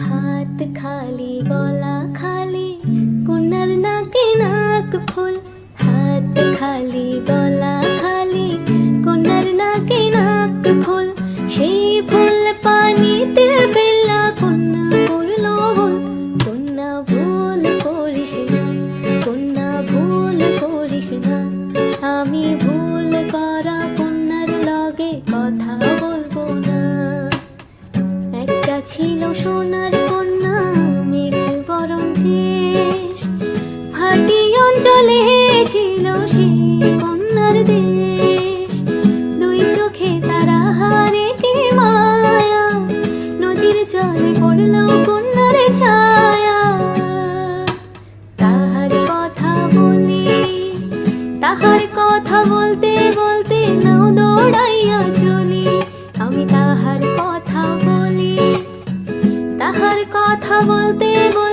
হাত খালি গলা খালি কুনার নাকে নাক ফুল হাত খালি গলা খালি কুনার নাকে নাক ফুল সেই ফুল পানিতে ছিল সোনার কন্যা মেঘ বরণ দেশ। ভাটি অঞ্চলে ছিল সেই কন্যার দেশ। দুই চোখে তারা হারে মায়া, নদীর জলে পড়ল কন্যার ছায়া। তাহার কথা বলি, তাহার কথা বলতে বলতে নাও দৌড়াইয়া চলি। আমি তাহার কথা বলি